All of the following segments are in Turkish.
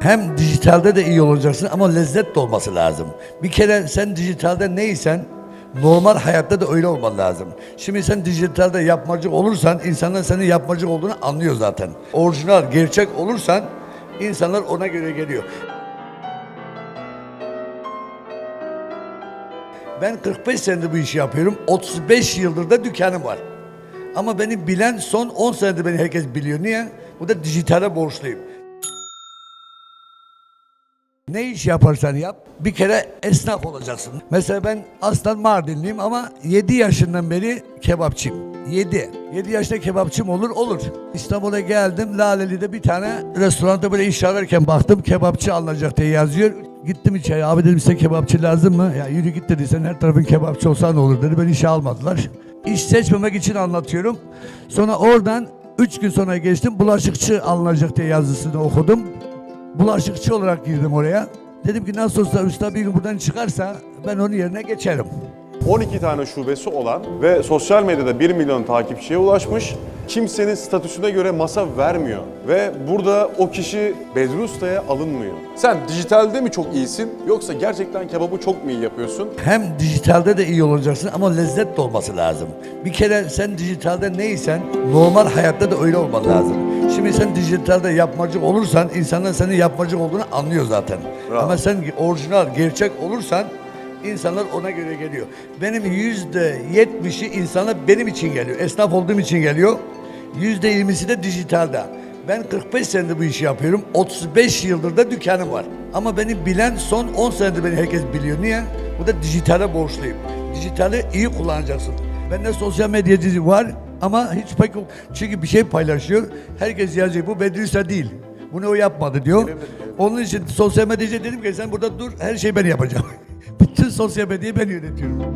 Hem dijitalde de iyi olacaksın ama lezzet de olması lazım. Bir kere sen dijitalde neysen normal hayatta da öyle olman lazım. Şimdi sen dijitalde yapmacık olursan insanlar senin yapmacık olduğunu anlıyor zaten. Orijinal, gerçek olursan insanlar ona göre geliyor. Ben 45 senedir bu işi yapıyorum. 35 yıldır da dükkanım var. Ama beni bilen son 10 senedir beni herkes biliyor. Niye? Bu da dijitale borçluyum. Ne iş yaparsan yap bir kere esnaf olacaksın. Mesela ben aslan Mardinliyim ama 7 yaşından beri kebapçıyım. 7. 7 yaşta kebapçım olur olur. İstanbul'a geldim Laleli'de bir tane restoranda böyle iş ararken baktım kebapçı alınacak diye yazıyor. Gittim içeri abi dedim size kebapçı lazım mı? Ya yürü git dedi sen her tarafın kebapçı olsa ne olur dedi. Beni işe almadılar. İş seçmemek için anlatıyorum. Sonra oradan 3 gün sonra geçtim bulaşıkçı alınacak diye yazısını okudum. Bulaşıkçı olarak girdim oraya. Dedim ki nasıl olsa usta bir gün buradan çıkarsa ben onun yerine geçerim. 12 tane şubesi olan ve sosyal medyada 1 milyon takipçiye ulaşmış. Kimsenin statüsüne göre masa vermiyor. Ve burada o kişi Bedri Usta'ya alınmıyor. Sen dijitalde mi çok iyisin yoksa gerçekten kebabı çok mu iyi yapıyorsun? Hem dijitalde de iyi olacaksın ama lezzet de olması lazım. Bir kere sen dijitalde neysen normal hayatta da öyle olman lazım. Şimdi sen dijitalde yapmacık olursan insanlar senin yapmacık olduğunu anlıyor zaten. Bravo. Ama sen orijinal, gerçek olursan insanlar ona göre geliyor. Benim yüzde yetmişi insanlar benim için geliyor. Esnaf olduğum için geliyor. Yüzde yirmisi de dijitalde. Ben 45 senedir bu işi yapıyorum. 35 yıldır da dükkanım var. Ama beni bilen son 10 senedir beni herkes biliyor. Niye? Bu da dijitale borçluyum. Dijitali iyi kullanacaksın. Bende sosyal medyacı var ama hiç pek. Çünkü bir şey paylaşıyor. Herkes yazıyor bu Bedri Usta değil. Bunu o yapmadı diyor. Onun için sosyal medyacı dedim ki sen burada dur her şeyi ben yapacağım. Bütün sosyal medyayı ben yönetiyorum.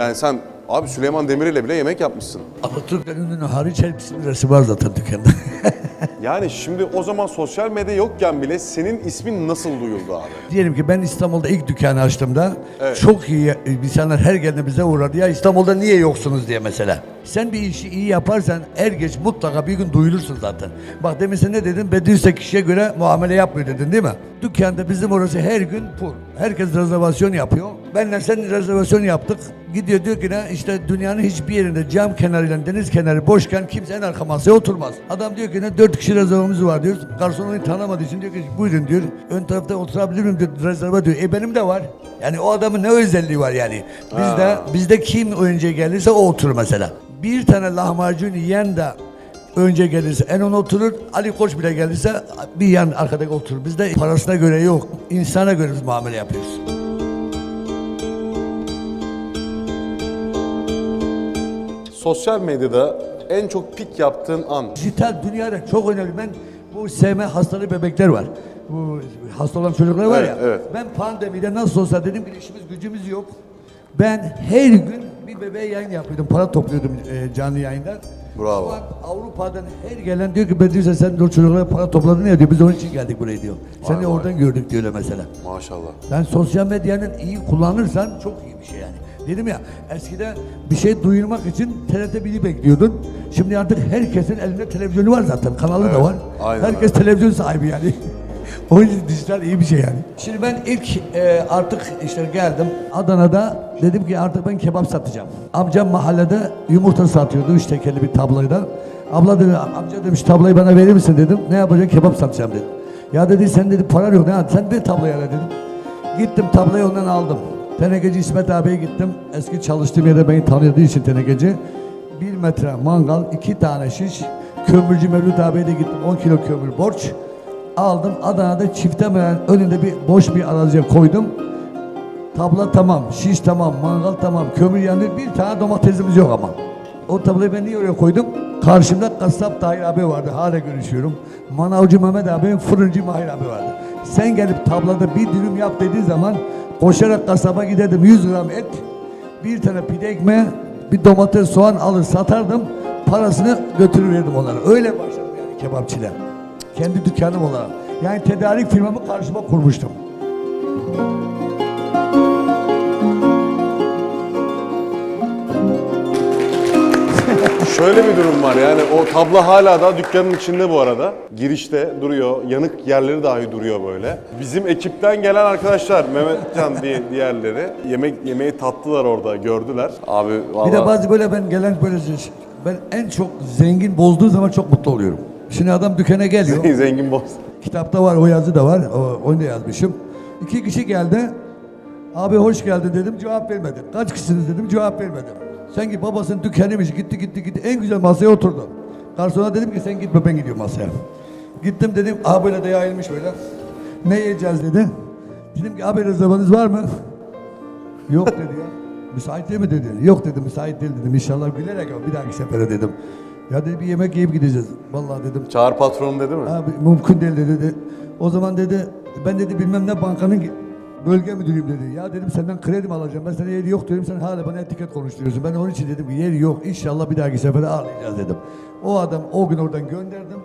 Yani sen abi Süleyman Demirel'le bile yemek yapmışsın. Atatürk'ten ünlü hariç hepsinin resim var zaten dükkanda. Yani şimdi o zaman sosyal medya yokken bile senin ismin nasıl duyuldu abi? Diyelim ki ben İstanbul'da ilk dükkanı açtığımda Evet. çok iyi insanlar her geldiğinde bize uğradı. Ya İstanbul'da niye yoksunuz diye mesela. Sen bir işi iyi yaparsan er geç mutlaka bir gün duyulursun zaten. Bak demin sen ne dedin? Bediüzde kişiye göre muamele yapmıyor dedin değil mi? Dükkanda bizim orası her gün pul. Herkes rezervasyon yapıyor. Benle sen rezervasyon yaptık. Gidiyor diyor ki ne işte dünyanın hiçbir yerinde cam kenarıyla deniz kenarı boşken kimse en arka masaya oturmaz. Adam diyor ki ne dört kişi rezervamız var diyor. Garson onu tanımadığı için diyor ki buyurun diyor. Ön tarafta oturabilir miyim diyor. Rezerva diyor. E benim de var. Yani o adamın ne özelliği var yani. Bizde, bizde kim önce gelirse o oturur mesela. Bir tane lahmacun yiyen de önce gelirse en ön oturur. Ali Koç bile gelirse bir yan arkada oturur. Bizde parasına göre yok. insana göre biz muamele yapıyoruz. Sosyal medyada en çok pik yaptığın an. Dijital dünyada çok önemli. Ben bu sevme hastalığı bebekler var. Bu hasta olan çocuklar var Evet, ya. evet. Ben pandemide nasıl olsa dedim ki işimiz gücümüz yok. Ben her gün bir bebeğe yayın yapıyordum. Para topluyordum e, canlı yayında. Bravo. Şu an Avrupa'dan her gelen diyor ki Bedri sen o çocuklara para topladın ya diyor. Biz onun için geldik buraya diyor. Seni vay. oradan gördük diyor öyle mesela. Maşallah. Ben sosyal medyanın iyi kullanırsan çok iyi bir şey yani. Dedim ya eskiden bir şey duyurmak için TRT 1'i bekliyordun. Şimdi artık herkesin elinde televizyonu var zaten. Kanalı da Evet, var. aynen Herkes televizyon sahibi yani. o yüzden dijital iyi bir şey yani. Şimdi ben ilk e, artık işte geldim Adana'da dedim ki artık ben kebap satacağım. Amcam mahallede yumurta satıyordu üç tekeli bir tabloyla. Abla dedi amca demiş tablayı bana verir misin dedim. Ne yapacak kebap satacağım dedim. Ya dedi sen dedi paran yok ne sen de tabloya dedim. Gittim tablayı ondan aldım. Tenekeci İsmet abiye gittim. Eski çalıştığım yerde beni tanıdığı için tenekeci. Bir metre mangal, iki tane şiş. Kömürcü Mevlüt abiye de gittim. 10 kilo kömür borç. Aldım Adana'da çiftemeyen önünde bir boş bir araziye koydum. Tabla tamam, şiş tamam, mangal tamam, kömür yanıyor. Bir tane domatesimiz yok ama. O tablayı ben niye oraya koydum? Karşımda kasap Tahir abi vardı. Hala görüşüyorum. Manavcı Mehmet abi, fırıncı Mahir abi vardı. Sen gelip tablada bir dürüm yap dediğin zaman koşarak kasaba giderdim 100 gram et, bir tane pide ekmeği, bir domates, soğan alır satardım. Parasını götürüverdim onlara. Öyle başladım yani kebapçılar. Kendi dükkanım olarak. Yani tedarik firmamı karşıma kurmuştum. Şöyle bir durum var yani o tablo hala da dükkanın içinde bu arada. Girişte duruyor, yanık yerleri dahi duruyor böyle. Bizim ekipten gelen arkadaşlar, Mehmetcan diye diğerleri yemek yemeği tattılar orada, gördüler. Abi vallahi Bir de bazı böyle ben gelen böyle şey- ben en çok zengin bozduğu zaman çok mutlu oluyorum. Şimdi adam dükkana geliyor. zengin boss. Kitapta var, o yazı da var. O, onu da yazmışım. İki kişi geldi. Abi hoş geldin dedim, cevap vermedi. Kaç kişisiniz dedim, cevap vermedi. Sanki babasının dükkanıymış, gitti gitti gitti. En güzel masaya oturdu. Garsona dedim ki sen gitme ben gidiyorum masaya. Gittim dedim, aha böyle de yayılmış böyle. Ne yiyeceğiz dedi. Dedim ki abi rezervanız var mı? Yok dedi ya. Müsait değil mi dedi. Yok dedim müsait değil dedim. İnşallah gülerek ama bir dahaki sefere dedim. Ya dedi bir yemek yiyip gideceğiz. Vallahi dedim Çağır patronum dedi mi? Abi mümkün değil dedi. O zaman dedi ben dedi bilmem ne bankanın bölge müdürüyüm dedi. Ya dedim senden kredi mi alacağım? Ben sana yeri yok diyorum. Sen hala bana etiket konuşturuyorsun. Ben onun için dedim ki yeri yok. İnşallah bir dahaki sefere ağırlayacağız dedim. O adam o gün oradan gönderdim.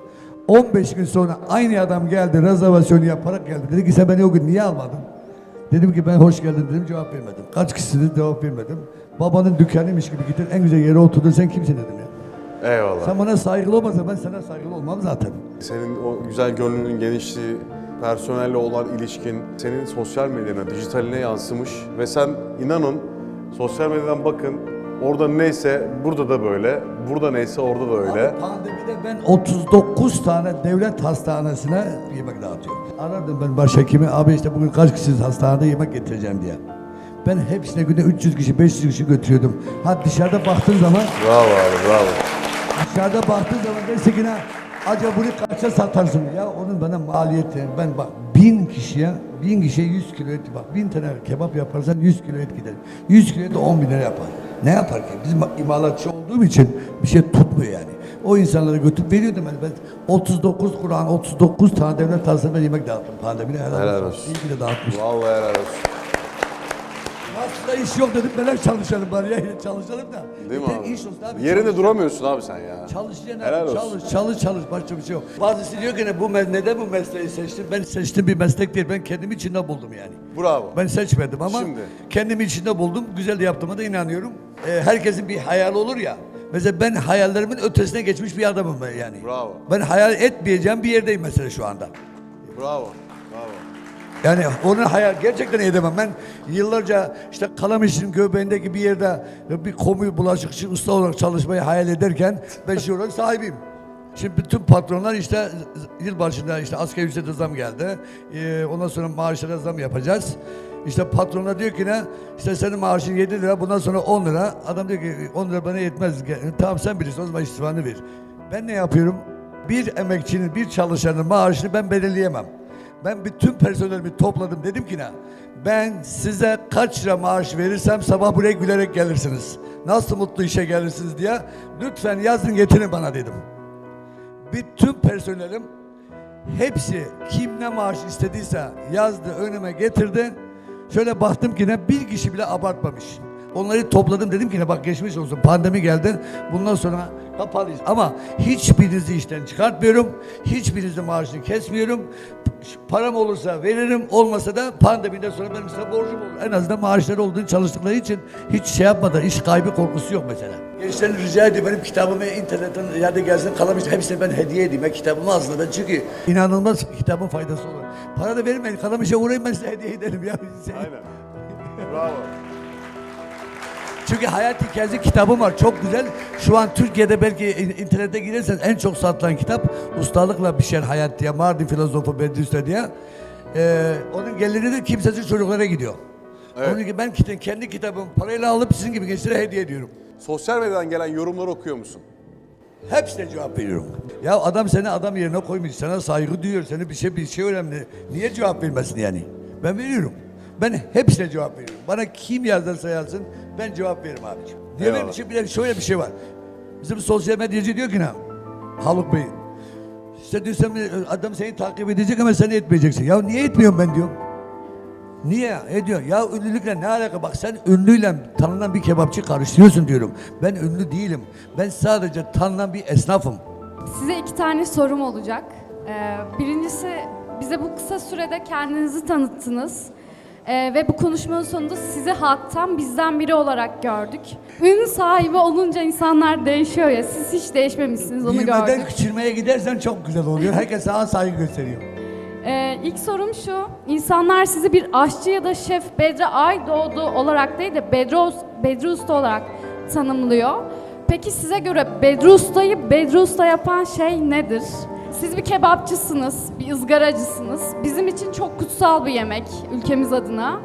15 gün sonra aynı adam geldi rezervasyonu yaparak geldi. Dedi ki sen beni o gün niye almadın? Dedim ki ben hoş geldin dedim cevap vermedim. Kaç kişisiniz cevap vermedim. Babanın dükkanıymış gibi gittin en güzel yere oturdun sen kimsin dedim ya. Eyvallah. Sen bana saygılı olmasa ben sana saygılı olmam zaten. Senin o güzel gönlünün genişliği, personelle olan ilişkin senin sosyal medyana, dijitaline yansımış ve sen inanın sosyal medyadan bakın orada neyse burada da böyle, burada neyse orada da öyle. Abi pandemide ben 39 tane devlet hastanesine yemek dağıtıyorum. Arardım ben başhekimi, abi işte bugün kaç kişisiniz hastanede yemek getireceğim diye. Ben hepsine günde 300 kişi, 500 kişi götürüyordum. Ha dışarıda baktığın zaman, Bravo abi, bravo. dışarıda baktığın zaman derse ki acaba bunu kaça satarsın? Ya onun bana maliyeti, ben bak bin kişiye, bin kişiye 100 kilo et, bak bin tane kebap yaparsan 100 kilo et gider. 100 kilo et de 10 bin lira yapar. Ne yapar ki? Bizim imalatçı olduğum için bir şey tutmuyor yani. O insanlara götürüp veriyordum ben. Ben 39 Kur'an, 39 tane devlet hastanesine yemek dağıttım pandemide. Helal, Helal olsun. olsun. İyi ki de dağıtmış. Vallahi helal olsun. Nasıl da iş yok dedim, ben çalışalım bari ya. Çalışalım da. Değil mi abi? iş olsun abi. Yerinde Çalış- duramıyorsun abi sen ya. Çalışacaksın Helal abi, olsun. çalış, çalış, çalış. Başka bir şey yok. Bazısı diyor ki ne, bu neden bu mesleği seçtin? Ben seçtiğim bir meslek değil, ben kendimi içinde buldum yani. Bravo. Ben seçmedim ama Şimdi. kendimi içinde buldum. Güzel de yaptığıma da inanıyorum. Ee, herkesin bir hayali olur ya. Mesela ben hayallerimin ötesine geçmiş bir adamım ben yani. Bravo. Ben hayal etmeyeceğim bir yerdeyim mesela şu anda. Bravo. Yani onun hayal gerçekten edemem. Ben yıllarca işte Kalamış'ın göbeğindeki bir yerde bir komu bulaşıkçı usta olarak çalışmayı hayal ederken ben şimdi oranın sahibiyim. Şimdi bütün patronlar işte yılbaşında işte asgari ücrete zam geldi. Ee, ondan sonra maaşlara zam yapacağız. İşte patronlar diyor ki ne? İşte senin maaşın 7 lira bundan sonra 10 lira. Adam diyor ki 10 lira bana yetmez. Tamam sen bilirsin o zaman istifanı ver. Ben ne yapıyorum? Bir emekçinin, bir çalışanın maaşını ben belirleyemem. Ben bütün personelimi topladım dedim ki ne? Ben size kaç lira maaş verirsem sabah buraya gülerek gelirsiniz. Nasıl mutlu işe gelirsiniz diye lütfen yazın getirin bana dedim. Bütün personelim hepsi kim ne maaş istediyse yazdı önüme getirdi. Şöyle baktım ki ne bir kişi bile abartmamış. Onları topladım dedim ki ne bak geçmiş olsun pandemi geldi. Bundan sonra kapalıyız. Ama hiçbirinizi işten çıkartmıyorum. Hiçbirinizin maaşını kesmiyorum. Param olursa veririm. Olmasa da pandemiden sonra benim size borcum olur. En azından maaşları olduğunu çalıştıkları için hiç şey yapmadan iş kaybı korkusu yok mesela. Gençlerin rica ediyor benim kitabımı internetten yerde gelsin kalamış hepsini ben hediye edeyim. Ben kitabımı aslında ben çünkü inanılmaz kitabın faydası olur. Para da vermeyin kalamışa uğrayın ben size hediye ederim ya. Aynen. Bravo. Çünkü hayat hikayesi kitabım var. Çok güzel. Şu an Türkiye'de belki in- internete girerseniz en çok satılan kitap Ustalıkla Pişer Hayat diye Mardin filozofu Bediüzzaman diye. Ee, onun geliri de kimsesiz çocuklara gidiyor. Evet. Onun gibi ben kendi kitabımı parayla alıp sizin gibi gençlere hediye ediyorum. Sosyal medyadan gelen yorumları okuyor musun? Hepsine cevap veriyorum. Ya adam seni adam yerine koymuş, sana saygı duyuyor, seni bir şey bir şey önemli. Niye cevap vermesin yani? Ben veriyorum. Ben hepsine cevap veriyorum. Bana kim yazarsa yazsın ben cevap veririm abiciğim. Eyvallah. benim için bir de şöyle bir şey var. Bizim sosyal medyacı diyor ki ne? Haluk Bey. İşte diyor sen adam seni takip edecek ama sen etmeyeceksin. Ya niye etmiyorum ben diyorum. Niye? Ediyor. Ya ünlülükle ne alaka? Bak sen ünlüyle tanınan bir kebapçı karıştırıyorsun diyorum. Ben ünlü değilim. Ben sadece tanınan bir esnafım. Size iki tane sorum olacak. Ee, birincisi bize bu kısa sürede kendinizi tanıttınız. Ee, ve bu konuşmanın sonunda sizi halktan bizden biri olarak gördük. Ün sahibi olunca insanlar değişiyor ya. Siz hiç değişmemişsiniz onu Büyümeden gördük. küçülmeye gidersen çok güzel oluyor. Herkes sana saygı gösteriyor. Ee, ilk sorum şu. İnsanlar sizi bir aşçı ya da şef Bedri Aydoğdu olarak değil de Bedri, Us- Bedri Usta olarak tanımlıyor. Peki size göre Bedri Usta'yı Bedri Usta yapan şey nedir? Siz bir kebapçısınız, bir ızgaracısınız. Bizim için çok kutsal bir yemek ülkemiz adına.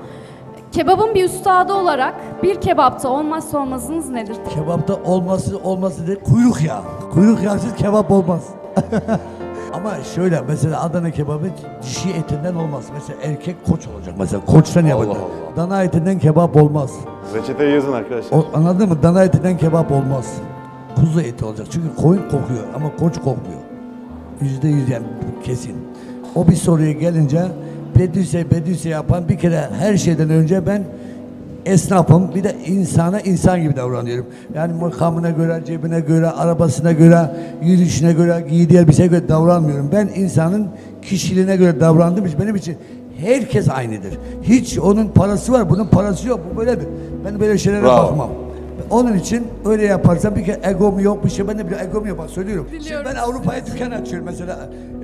Kebabın bir üstadı olarak bir kebapta olmazsa olmazınız nedir? Kebapta olması olması değil, kuyruk yağı. Kuyruk yağsız kebap olmaz. Ama şöyle mesela Adana kebabı dişi etinden olmaz. Mesela erkek koç olacak mesela koçtan yapacak. Allah. Dana etinden kebap olmaz. Reçeteyi yazın arkadaşlar. O, anladın mı? Dana etinden kebap olmaz. Kuzu eti olacak. Çünkü koyun kokuyor ama koç kokmuyor. Yüzde yüz yani kesin. O bir soruya gelince Bedüse Bedüse yapan bir kere her şeyden önce ben esnafım. Bir de insana insan gibi davranıyorum. Yani makamına göre, cebine göre, arabasına göre, yürüyüşüne göre, giydiği elbiseye göre davranmıyorum. Ben insanın kişiliğine göre davrandığım için benim için herkes aynıdır. Hiç onun parası var, bunun parası yok. Bu böyledir. Ben böyle şeylere Bravo. bakmam. Onun için öyle yaparsam bir kere egom yok bir şey. Ben de bir egom yok bak söylüyorum. Şimdi Biliyorum. ben Avrupa'ya dükkan açıyorum mesela.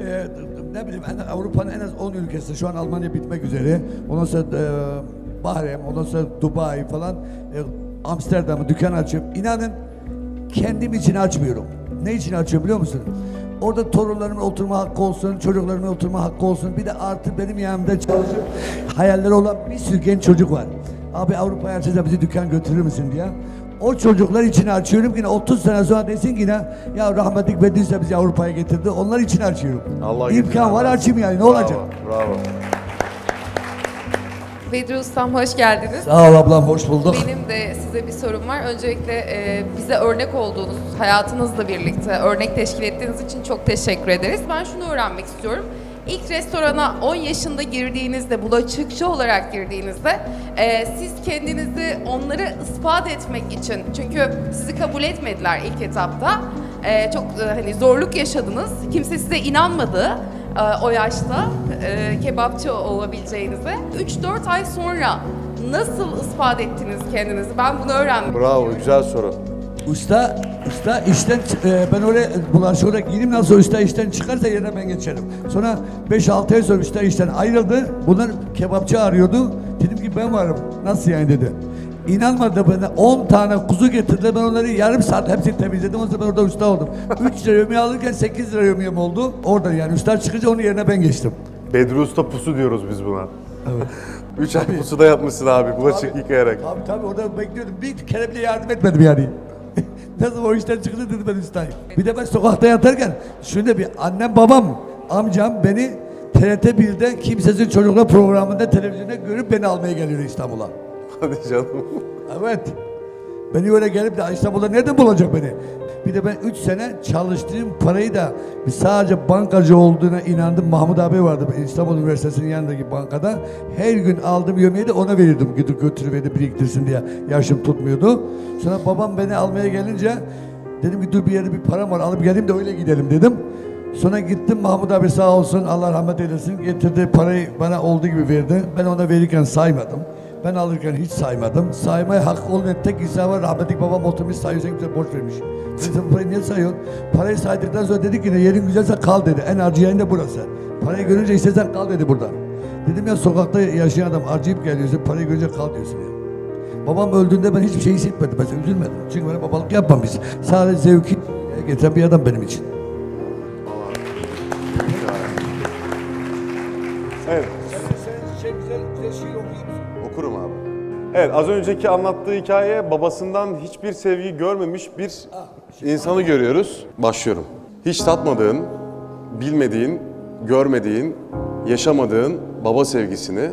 e, ne bileyim Avrupa'nın en az 10 ülkesi. Şu an Almanya bitmek üzere. Ondan sonra e, Bahreyn, ondan sonra Dubai falan. E, Amsterdam'ı dükkan açıyorum. İnanın kendim için açmıyorum. Ne için açıyorum biliyor musun? Orada torunlarımın oturma hakkı olsun, çocuklarımın oturma hakkı olsun. Bir de artı benim yanımda çalışıp hayalleri olan bir sürü genç çocuk var. Abi Avrupa'ya açacağız bizi dükkan götürür müsün diye. O çocuklar için açıyorum yine 30 sene sonra desin ki yine ya rahmetlik Bedüz'le bizi Avrupa'ya getirdi. Onlar için açıyorum. Allah İmkan var açayım yani ne Bravo, olacak? Bravo. Bedri Ustam hoş geldiniz. Sağ ol ablam hoş bulduk. Benim de size bir sorum var. Öncelikle e, bize örnek olduğunuz, hayatınızla birlikte örnek teşkil ettiğiniz için çok teşekkür ederiz. Ben şunu öğrenmek istiyorum. İlk restorana 10 yaşında girdiğinizde, bulaşıkçı olarak girdiğinizde e, siz kendinizi onları ispat etmek için, çünkü sizi kabul etmediler ilk etapta. E, çok e, hani zorluk yaşadınız. Kimse size inanmadı e, o yaşta e, kebapçı olabileceğinize. 3-4 ay sonra nasıl ispat ettiniz kendinizi? Ben bunu öğrendim. Bravo, güzel soru. Usta, usta işten e, ben oraya bulaşık olarak gireyim nasıl usta işten çıkarsa yerine ben geçerim. Sonra 5-6 ay sonra usta işten ayrıldı. Bunlar kebapçı arıyordu. Dedim ki ben varım. Nasıl yani dedi. İnanmadı bana 10 tane kuzu getirdiler ben onları yarım saat hepsini temizledim sonra ben orada usta oldum. 3 lira yemeği alırken 8 lira yemeğim oldu. Orada yani usta çıkınca onun yerine ben geçtim. Bedri Usta pusu diyoruz biz buna. Evet. Üç ay pusuda yapmışsın abi, bulaşık yıkayarak. Tabii tabii orada bekliyordum. Bir kere bile yardım etmedim yani. Nasıl o işten çıktı dedi ben ustayım. Bir de ben sokakta yatarken şöyle bir annem babam amcam beni TRT 1'de Kimsesiz Çocuklar programında televizyonda görüp beni almaya geliyor İstanbul'a. Hadi canım. Evet. Beni öyle gelip de İstanbul'da nereden bulacak beni? Bir de ben 3 sene çalıştığım parayı da sadece bankacı olduğuna inandım. Mahmut abi vardı İstanbul Üniversitesi'nin yanındaki bankada. Her gün aldığım yemeği de ona verirdim. Gidip götürüverdi biriktirsin diye. Yaşım tutmuyordu. Sonra babam beni almaya gelince dedim ki dur bir yerde bir param var alıp geleyim de öyle gidelim dedim. Sonra gittim Mahmut abi sağ olsun Allah rahmet eylesin getirdi parayı bana olduğu gibi verdi. Ben ona verirken saymadım. Ben alırken hiç saymadım. Saymaya hakkı olmayan tek insan var. Rahmetlik babam oturmuş sayıyor. Sen bize borç vermiş. Dedim sen parayı niye sayıyorsun? Parayı saydıktan sonra dedi ki ne yerin güzelse kal dedi. En acı yerin de burası. Parayı görünce istersen kal dedi burada. Dedim ya sokakta yaşayan adam acıyıp geliyorsun. Parayı görünce kal diyorsun ya. Babam öldüğünde ben hiçbir şey hissetmedim. Ben üzülmedim. Çünkü ben babalık yapmamış. Sadece zevki getiren bir adam benim için. Evet, okurum abi. Evet, az önceki anlattığı hikaye babasından hiçbir sevgi görmemiş bir insanı görüyoruz. Başlıyorum. Hiç tatmadığın, bilmediğin, görmediğin, yaşamadığın baba sevgisini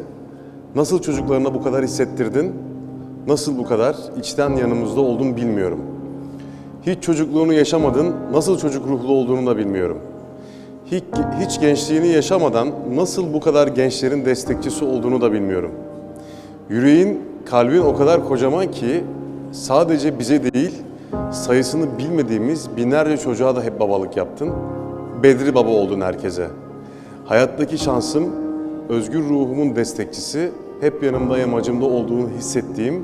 nasıl çocuklarına bu kadar hissettirdin, nasıl bu kadar içten yanımızda oldun bilmiyorum. Hiç çocukluğunu yaşamadın, nasıl çocuk ruhlu olduğunu da bilmiyorum. Hiç, hiç gençliğini yaşamadan nasıl bu kadar gençlerin destekçisi olduğunu da bilmiyorum. Yüreğin, kalbin o kadar kocaman ki sadece bize değil, sayısını bilmediğimiz binlerce çocuğa da hep babalık yaptın. Bedri baba oldun herkese. Hayattaki şansım, özgür ruhumun destekçisi, hep yanımdayım, acımda olduğunu hissettiğim,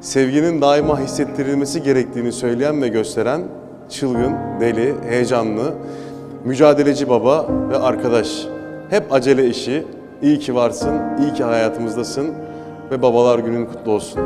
sevginin daima hissettirilmesi gerektiğini söyleyen ve gösteren çılgın, deli, heyecanlı, mücadeleci baba ve arkadaş. Hep acele işi. İyi ki varsın, iyi ki hayatımızdasın ve babalar günün kutlu olsun.